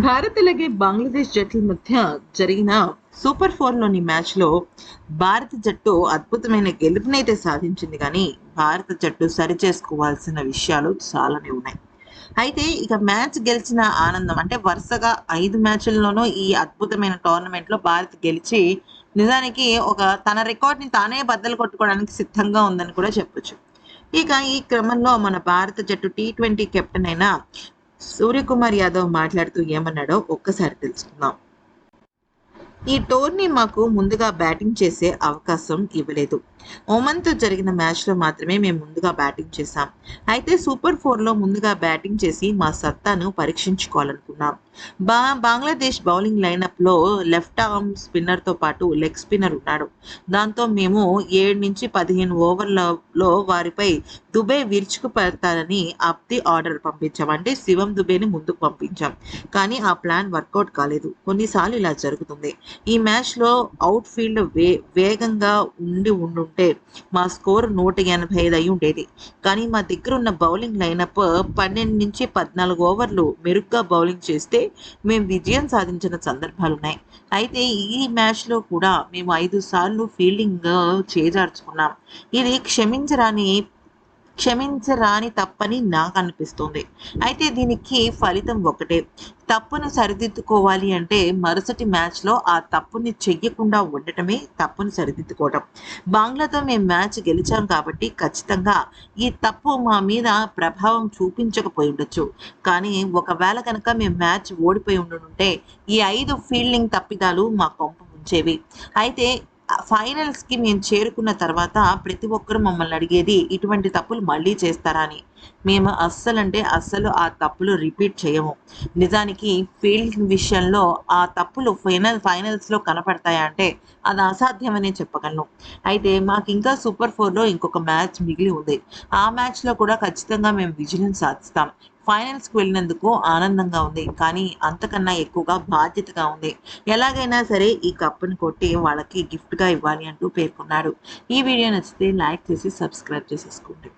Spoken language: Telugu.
భారత్ అలాగే బంగ్లాదేశ్ జట్ల మధ్య జరిగిన సూపర్ ఫోర్లోని మ్యాచ్లో భారత జట్టు అద్భుతమైన గెలుపునైతే సాధించింది కానీ భారత జట్టు సరిచేసుకోవాల్సిన విషయాలు చాలానే ఉన్నాయి. అయితే ఇక మ్యాచ్ గెలిచిన ఆనందం అంటే వరుసగా ఐదు మ్యాచ్ల్లోనూ ఈ అద్భుతమైన టోర్నమెంట్లో భారత్ గెలిచి నిజానికి ఒక తన రికార్డ్ని తానే బద్దలు కొట్టుకోవడానికి సిద్ధంగా ఉందని కూడా చెప్పొచ్చు. ఇక ఈ క్రమంలో మన భారత జట్టు టీ ట్వంటీ కెప్టెన్ అయిన సూర్యకుమార్ యాదవ్ మాట్లాడుతూ ఏమన్నాడో ఒక్కసారి తెలుసుకుందాం. ఈ టోర్నీ మాకు ముందుగా బ్యాటింగ్ చేసే అవకాశం ఇవ్వలేదు. ఒమన్తో జరిగిన మ్యాచ్లో మాత్రమే మేము ముందుగా బ్యాటింగ్ చేశాం. అయితే సూపర్ ఫోర్లో ముందుగా బ్యాటింగ్ చేసి మా సత్తాను పరీక్షించుకోవాలనుకున్నాం. బా బంగ్లాదేశ్ బౌలింగ్ లైనప్లో లెఫ్ట్ ఆర్మ్ స్పిన్నర్తో పాటు లెగ్ స్పిన్నర్ ఉన్నాడు. దాంతో మేము ఏడు నుంచి పదిహేను ఓవర్లలో వారిపై దుబే విరుచుకు పెడతారని అప్తి ఆర్డర్ పంపించాం. అంటే శివం దుబేని ముందుకు పంపించాం. కానీ ఆ ప్లాన్ వర్కౌట్ కాలేదు. కొన్నిసార్లు ఇలా జరుగుతుంది. ఈ మ్యాచ్లో అవుట్ ఫీల్డ్ వే వేగంగా ఉండి ఉంటే మా స్కోర్ నూట ఎనభై ఐదు అయి ఉండేది కానీ మా దగ్గర ఉన్న బౌలింగ్ లైనప్ పన్నెండు నుంచి పద్నాలుగు ఓవర్లు మెరుగ్గా బౌలింగ్ చేస్తే మేము విజయం సాధించిన సందర్భాలు ఉన్నాయి అయితే ఈ మ్యాచ్లో కూడా మేము ఐదు సార్లు ఫీల్డింగ్ చేజార్చుకున్నాం. ఇది క్షమించరాని క్షమించరాని తప్పని నాకు అనిపిస్తుంది అయితే దీనికి ఫలితం ఒకటే. తప్పును సరిదిద్దుకోవాలి అంటే మరుసటి మ్యాచ్లో ఆ తప్పుని చెయ్యకుండా ఉండటమే తప్పును సరిదిద్దుకోవటం. బంగ్లాతో మేము మ్యాచ్ గెలిచాం కాబట్టి ఖచ్చితంగా ఈ తప్పు మా మీద ప్రభావం చూపించకపోయి ఉండొచ్చు కానీ ఒకవేళ కనుక మేము మ్యాచ్ ఓడిపోయి ఉండుంటే ఈ ఐదు ఫీల్డింగ్ తప్పిదాలు మా కొంప ఉంచేవి అయితే ఫైనల్స్కి మేము చేరుకున్న తర్వాత ప్రతి ఒక్కరు మమ్మల్ని అడిగేది ఇటువంటి తప్పులు మళ్ళీ చేస్తారా అని. మేము అస్సలు అంటే అస్సలు ఆ తప్పులు రిపీట్ చేయము. నిజానికి ఫీల్డ్ విషయంలో ఆ తప్పులు ఫైనల్ ఫైనల్స్లో కనపడతాయా అంటే అది అసాధ్యమనే చెప్పగలను. అయితే మాకు ఇంకా సూపర్ ఫోర్లో ఇంకొక మ్యాచ్ మిగిలి ఉంది. ఆ మ్యాచ్లో కూడా ఖచ్చితంగా మేము విజయం సాధిస్తాం. ఫైనల్స్కి వెళ్ళినందుకు ఆనందంగా ఉంది. కానీ అంతకన్నా ఎక్కువగా బాధ్యతగా ఉంది. ఎలాగైనా సరే ఈ కప్పును కొట్టి వాళ్ళకి గిఫ్ట్గా ఇవ్వాలి అంటూ పేర్కొన్నాడు. ఈ వీడియో నచ్చితే లైక్ చేసి సబ్స్క్రైబ్ చేసేసుకోండి.